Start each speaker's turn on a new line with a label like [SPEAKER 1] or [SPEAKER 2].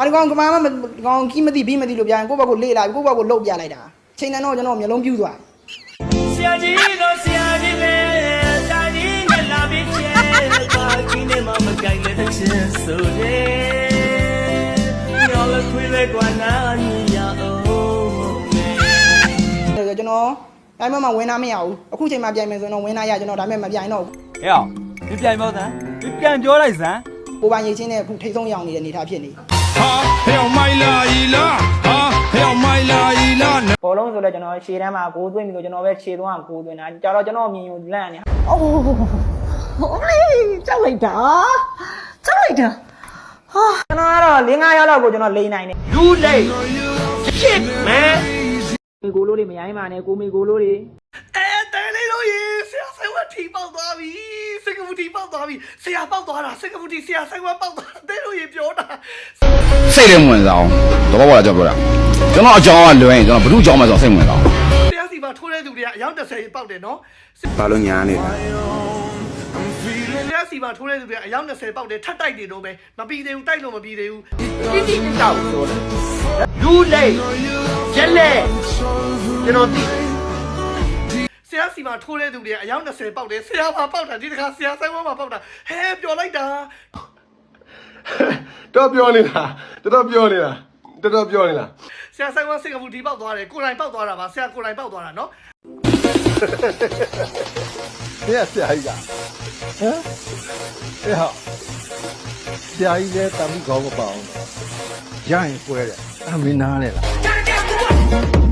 [SPEAKER 1] ဟာဒီကောင်ကမာမဒီကောင်ကြီးမသိပြီးမသိလို့ပြန်ကိုယ့်ဘက်ကိုလေ့လာကိုယ့်ဘက်ကိုလှုပ်ပြလိုက်တာချိန်တန်တော့ကျွန်တော်မျိုးလုံးပြူးသွား
[SPEAKER 2] ဆရာကြီးတော့ဆရာကြီးပဲတာကြီးနဲ့လာပြီးချဲပါကင်းနေမှာမကြိုက်တဲ့ချင်းဆိုတယ်ရောလခွေးလေးကွာနာညီရအောင်မဲ
[SPEAKER 1] တယ်ကျွန်တော်တိုင်းမှာဝင်နာမရဘူးအခုချိန်မှာပြိုင်မယ်ဆိုရင်တော့ဝင်နာရကျွန်တော်ဒါပေမဲ့မပြိုင်တော့ဘူး
[SPEAKER 3] ဟဲ့အောင်ဒီပြိုင်မောစမ်းဒီပြန်ပြောလိုက်စမ်း
[SPEAKER 1] ကိုပိုင်ရိတ်ချင်းနဲ့အခုထိတ်ဆုံးရောင်နေတဲ့အနေအထားဖြစ်နေ
[SPEAKER 4] ဟာဟဲ့မိုင်လာဤလာဟာဟဲ့မိုင်လာဤလာ
[SPEAKER 1] ဘောလုံးဆိုတော့ကျွန်တော်ရှေ့တန်းမှာကိုသွင်းပြီးတော့ကျွန်တော်ပဲရှေ့သွားကိုသွင်းတာကြာတော့ကျွန်တော်မြင်ယူလန့်နေအိုး
[SPEAKER 5] ဟိုလေးကြောက်လိုက်တာကြောက်လိုက်တာ
[SPEAKER 1] ကျွန်တော်ကတော့၄၅ရောက်လောက်ကိုကျွန်တော်လိန်နိုင်တယ်
[SPEAKER 2] လူလိတ်ရှစ်မဲ
[SPEAKER 1] မိကိုလိုတွေမရိုင်းပါနဲ့ကိုမိကိုလိုတွေ
[SPEAKER 2] အဲတဲလေးလို့ရေဆရာဆိုင်ဝတ်ထီပေါက်သွားပြီ စကမူထီပေါက်သွားပြီဆရာပေါက်သွားတာစကမူထီဆရာဆိုင်ဝတ်ပေါက်သွားတဲလို့ရေပြောတာ
[SPEAKER 6] စိတ်လည်းမဝင်စားအောင်တော့ဘာလဲကြောက်ပြောတာကျွန်တော်အကြောင်းကလွယ်ရင်ကျွန်တော်ဘ누구အကြောင်းမှဆိုစိတ်မဝင်စားအောင်
[SPEAKER 2] ဆရာစီမှာထိုးတဲ့သူတွေကအယောက်30ပေါက်တယ်နော်
[SPEAKER 7] ဘာလို့ညာနေတာ
[SPEAKER 2] ဆရာစီမှာထိုးတဲ့သူတွေကအယောက်20ပေါက်တယ်ထပ်တိုက်တယ်တော့ပဲမပြီးသေးဘူးတိုက်လို့မပြီးသေးဘူးတိတိကျကျပြောတယ်လူလိတ်ရက်လက်ကျွန်တော်သိဆရာ စီမှာထိုးတဲ့သူတွေကအယောက်20ပေါက်တယ်ဆရာမှာပေါက်တာဒီတခါဆရာဆိုင်ဝတ်မှာပေါက်တာဟဲပျော်လိုက်တာ
[SPEAKER 7] တော့ပြောနေတာတော်တော်ပြောနေတာတော်တော်ပြောနေတာ
[SPEAKER 2] ဆရာဆိုင်ဝတ်စင်ကာပူဒီပေါက်သွားတယ်ကိုယ်တိုင်ပေါက်သွားတာပါဆရာကိုယ်တိုင်ပေါက်သွားတာနော်
[SPEAKER 8] ဘယ်ဆရာကြီးလားဟမ်အေးဟာဆရာကြီးလည်းတမ်းမှုကောင်းမပါအောင်ရရင်ပွဲတယ်အမင်းနားလေလား